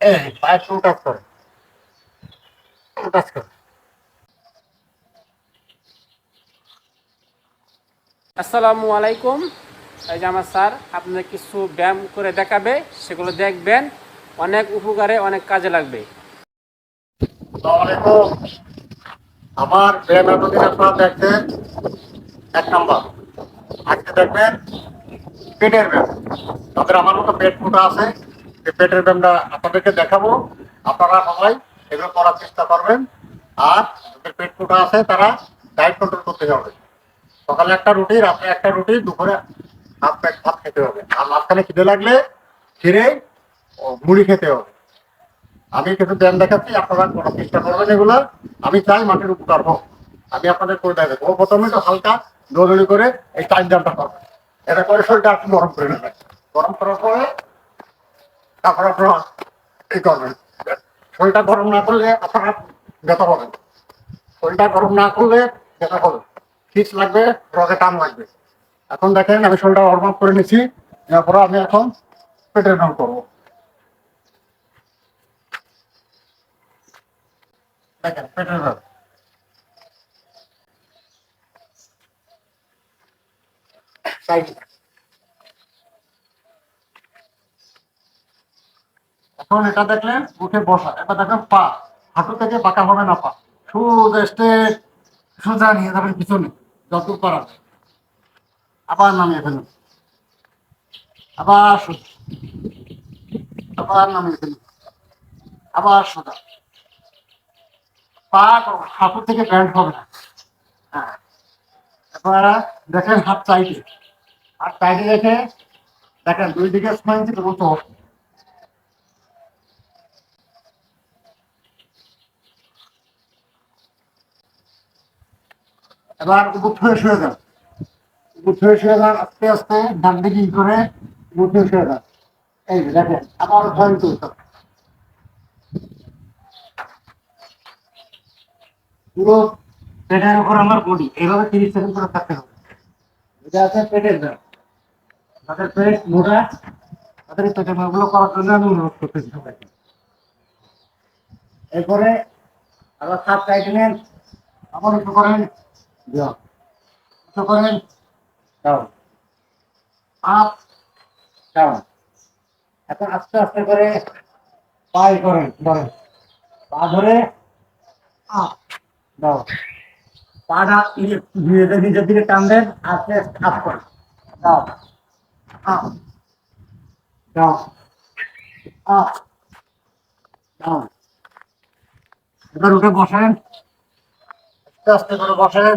এই পায়ে two touch করে। টু টাচ করে। আসসালামু আলাইকুম। এই যে আমার স্যার আপনাদের কিছু ব্যায়াম করে দেখাবে সেগুলো দেখবেন। অনেক উপকারে অনেক কাজে লাগবে। আমার ব্যায়ামের প্রতি আপনারা দেখছেন এক নম্বর। আজকে দেখবেন পেটের ব্যায়াম। তাদের আমার মতো পেট ফুটা আছে। এই পেটের ব্যায়ামটা আপনাদেরকে দেখাবো। আপনারা সবাই এগুলো করার চেষ্টা করবেন। আর যাদের পেট ফুটা আছে, তারা ডায়েট কন্ট্রোল করতে হবে সকালে একটা রুটি রাত্রে একটা রুটি, দুপুরে হাফ প্লেট ভাত খেতে হবে। আর মাঝখানে খিদে লাগলে ও মুড়ি খেতে হবে। আমি কিছু ব্যায়াম দেখাচ্ছি, আপনারা করার চেষ্টা করবেন এগুলো। আমি চাই মাটির উপকার হোক। আমি আপনাদের করে দেখাবো। প্রথমে তো হালকা দৌড়ি করে এই টাইম জামটা করবেন। এটা করে শরীরটা একটু গরম করে নেবেন। গরম করার পরে তারপর আপনারা এই করবেন। শরীরটা গরম না করলে আপনারা ব্যথা পাবেন। শরীরটা গরম না করলে ব্যথা হবে ফিক্স লাগবে রগে টান লাগবে। এখন দেখেন, আমি শরীরটা ওয়ার্ম আপ করে নিচ্ছি এরপরে আমি এখন পেটের নাম করব। দেখেন, পেটের ভাব সাইড এখন এটা দেখলেন, উঠে বসা। এটা দেখেন পা, হাঁটু থেকে বাঁকা হবে না পা। স্টেট সোজা নিয়ে যাবেন পিছনে যত যায়। আবার নামিয়ে ফেলুন। আবার আবার নামিয়ে ফেলুন। আবার সোজা। পা হাঁটু থেকে ব্যান্ড হবে না। হ্যাঁ। এবার দেখেন হাত চাইটে হাত চাইটে রেখে দেখেন দুই দিকে স্মাইল থেকে বলতে হবে। এবার উপর থেকে শুয়ে যান। উপর থেকে শুয়ে যান, আস্তে আস্তে ডান দিকে করে উপর থেকে শুয়ে যান। এই যে দেখেন, আবার ভয় তুলতে। পুরো পেটের উপর আমার বডি এইভাবে তিরিশ সেকেন্ড করে থাকতে হবে। এটা আছে পেটের ব্যায়াম। যাদের পেট মোটা, তাদের পেটের ব্যায়ামগুলো করার জন্য আমি অনুরোধ করতেছি সবাইকে। এরপরে আবার সাত সাইড নেন আবার একটু করেন। যাও একটু করেন। ডাউন আপ ডাউন এখন আস্তে আস্তে করে পায়ে করেন ধরেন। পা ধরে আপ দাও পাটা নিজের দিকে টান দেন আস্তে আস্তে আপ করেন। দাও আপ দাও আপ দাও এবার উঠে বসেন। আস্তে আস্তে করে বসেন।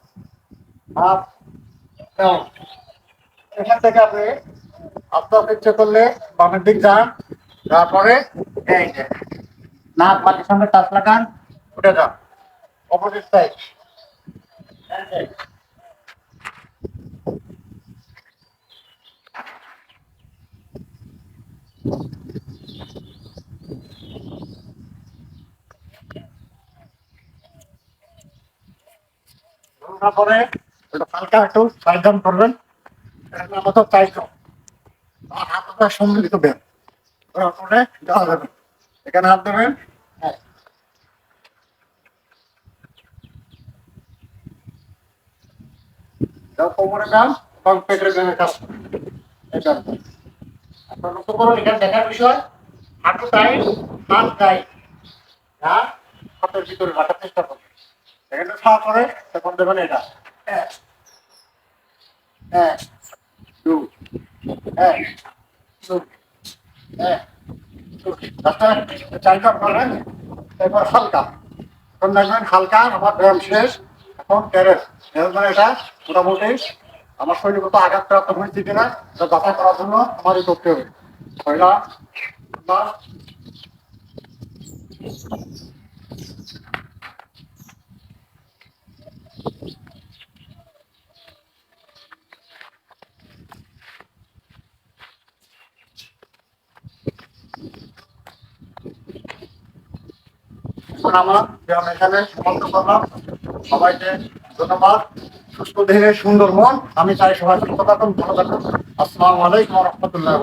এখান থেকে আপনি আস্তে আস্তে ইচ্ছে করলে বামের দিক যান তারপরে এই যে পাটির সঙ্গে টাচ লাগান, উঠে যান। অপোজিট সাইড তারপরে হালকা একটু সাইড ডাউন করবেন। মতো হাত দেবেন। হ্যাঁ। কাজ এটা। আপনার লক্ষ্য এখানে দেখার বিষয়, হাঁটু টাইট, হাত টাইট। হ্যাঁ চেষ্টা করুন। এখানে খাওয়া করে তখন দেবেন এটা। এক এক দু এক দু এক হালকা এখন হালকা আমার ব্যায়াম শেষ এখন মানে এটা মোটামুটি আমার শরীরে কত আঘাতপ্রাপ্ত হয়েছে কিনা তা যাচাই করার জন্য আমারই করতে হবে পয়লা নাম্বার এখন আমার ব্যায়াম এখানে সমাপ্ত করলাম সবাইকে ধন্যবাদ। সুস্থ দেহে সুন্দর মন। আমি চাই সবাই সুস্থ থাকুন, ভালো থাকুন। আসসালামু আলাইকুম রহমতুল্লাহ